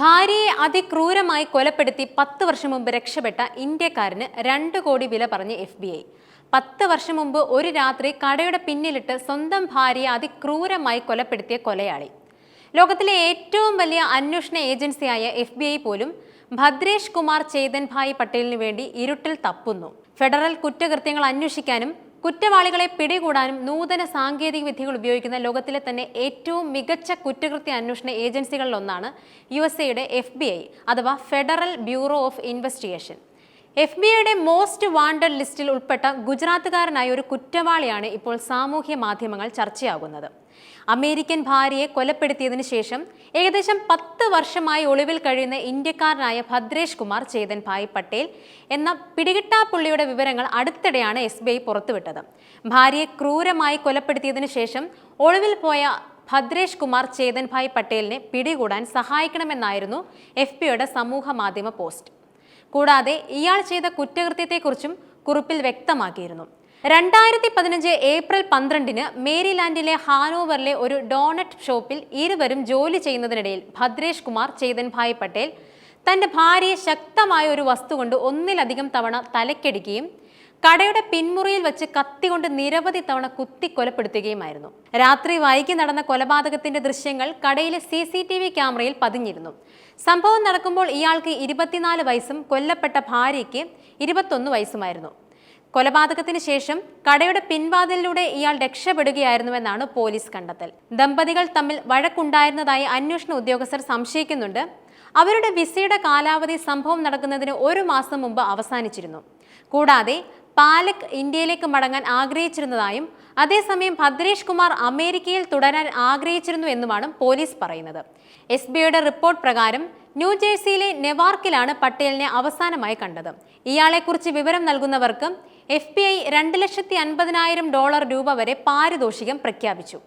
ഭാര്യയെ അതിക്രൂരമായി കൊലപ്പെടുത്തി പത്ത് വർഷം മുമ്പ് രക്ഷപ്പെട്ട ഇന്ത്യക്കാരന് രണ്ട് കോടി വില പറഞ്ഞ് എഫ് ബി ഐ. പത്ത് വർഷം മുമ്പ് ഒരു രാത്രി കടയുടെ പിന്നിലിട്ട് സ്വന്തം ഭാര്യയെ അതിക്രൂരമായി കൊലപ്പെടുത്തിയ കൊലയാളി. ലോകത്തിലെ ഏറ്റവും വലിയ അന്വേഷണ ഏജൻസിയായ എഫ് ബി ഐ പോലും ഭദ്രേഷ് കുമാർ ചേതൻ ഭായ് പട്ടേലിന് വേണ്ടി ഇരുട്ടിൽ തപ്പുന്നു. ഫെഡറൽ കുറ്റകൃത്യങ്ങൾ അന്വേഷിക്കാനും കുറ്റവാളികളെ പിടികൂടാനും നൂതന സാങ്കേതിക വിദ്യകൾ ഉപയോഗിക്കുന്ന ലോകത്തിലെ തന്നെ ഏറ്റവും മികച്ച കുറ്റകൃത്യ അന്വേഷണ ഏജൻസികളിലൊന്നാണ് യു എസ് എയുടെ എഫ് ബി ഐ അഥവാ federal bureau of investigation. F B ഐയുടെ മോസ്റ്റ് വാണ്ടഡ് ലിസ്റ്റിൽ ഉൾപ്പെട്ട ഗുജറാത്തുകാരനായ ഒരു കുറ്റവാളിയാണ് ഇപ്പോൾ സാമൂഹ്യ മാധ്യമങ്ങൾ ചർച്ചയാകുന്നത്. അമേരിക്കൻ ഭാര്യയെ കൊലപ്പെടുത്തിയതിനു ശേഷം ഏകദേശം പത്ത് വർഷമായി ഒളിവിൽ കഴിയുന്ന ഇന്ത്യക്കാരനായ ഭദ്രേഷ് കുമാർ ചേതൻ ഭായ് പട്ടേൽ എന്ന പിടികിട്ടാപ്പുള്ളിയുടെ വിവരങ്ങൾ അടുത്തിടെയാണ് എസ് ബി ഐ പുറത്തുവിട്ടത്. ഭാര്യയെ ക്രൂരമായി കൊലപ്പെടുത്തിയതിനു ശേഷം ഒളിവിൽ പോയ ഭദ്രേഷ് കുമാർ ചേതൻ ഭായ് പട്ടേലിനെ പിടികൂടാൻ സഹായിക്കണമെന്നായിരുന്നു എഫ് ബി ഐയുടെ സമൂഹ മാധ്യമ പോസ്റ്റ്. കൂടാതെ ഇയാൾ ചെയ്ത കുറ്റകൃത്യത്തെക്കുറിച്ചും കുറിപ്പിൽ വ്യക്തമാക്കിയിരുന്നു. രണ്ടായിരത്തി പതിനഞ്ച് ഏപ്രിൽ പന്ത്രണ്ടിന് മേരിലാൻഡിലെ ഹാനോവറിലെ ഒരു ഡോണറ്റ് ഷോപ്പിൽ ഇരുവരും ജോലി ചെയ്യുന്നതിനിടയിൽ ഭദ്രേഷ് കുമാർ ചേതൻ ഭായ് പട്ടേൽ തന്റെ ഭാര്യയെ ശക്തമായ ഒരു വസ്തു കൊണ്ട് ഒന്നിലധികം തവണ തലക്കടിക്കുകയും കടയുടെ പിൻമുറിയിൽ വെച്ച് കത്തി കൊണ്ട് നിരവധി തവണ കുത്തി കൊലപ്പെടുത്തുകയുമായിരുന്നു. രാത്രി വൈകി നടന്ന കൊലപാതകത്തിന്റെ ദൃശ്യങ്ങൾ കടയിലെ സി സി ടി വി ക്യാമറയിൽ പതിഞ്ഞിരുന്നു. സംഭവം നടക്കുമ്പോൾ ഇയാൾക്ക് ഇരുപത്തിനാല് വയസ്സും കൊല്ലപ്പെട്ട ഭാര്യയ്ക്ക് ഇരുപത്തൊന്ന് വയസ്സുമായിരുന്നു. കൊലപാതകത്തിന് ശേഷം കടയുടെ പിൻവാതിലിലൂടെ ഇയാൾ രക്ഷപ്പെടുകയായിരുന്നുവെന്നാണ് പോലീസ് കണ്ടെത്തൽ. ദമ്പതികൾ തമ്മിൽ വഴക്കുണ്ടായിരുന്നതായി അന്വേഷണ ഉദ്യോഗസ്ഥർ സംശയിക്കുന്നുണ്ട്. അവരുടെ വിസയുടെ കാലാവധി സംഭവം നടക്കുന്നതിന് ഒരു മാസം മുമ്പ് അവസാനിച്ചിരുന്നു. കൂടാതെ പാലക് ഇന്ത്യയിലേക്ക് മടങ്ങാൻ ആഗ്രഹിച്ചിരുന്നതായും അതേസമയം ഭദ്രേഷ് കുമാർ അമേരിക്കയിൽ തുടരാൻ ആഗ്രഹിച്ചിരുന്നു എന്നുമാണ് പോലീസ് പറയുന്നത്. എസ് ബിയുടെ റിപ്പോർട്ട് പ്രകാരം ന്യൂജേഴ്സിയിലെ നെവാർക്കിലാണ് പട്ടേലിനെ അവസാനമായി കണ്ടത്. ഇയാളെക്കുറിച്ച് വിവരം നൽകുന്നവർക്ക് എഫ് ബി ഐ രണ്ട് ലക്ഷത്തി അൻപതിനായിരം ഡോളർ രൂപ വരെ പാരിതോഷികം പ്രഖ്യാപിച്ചു.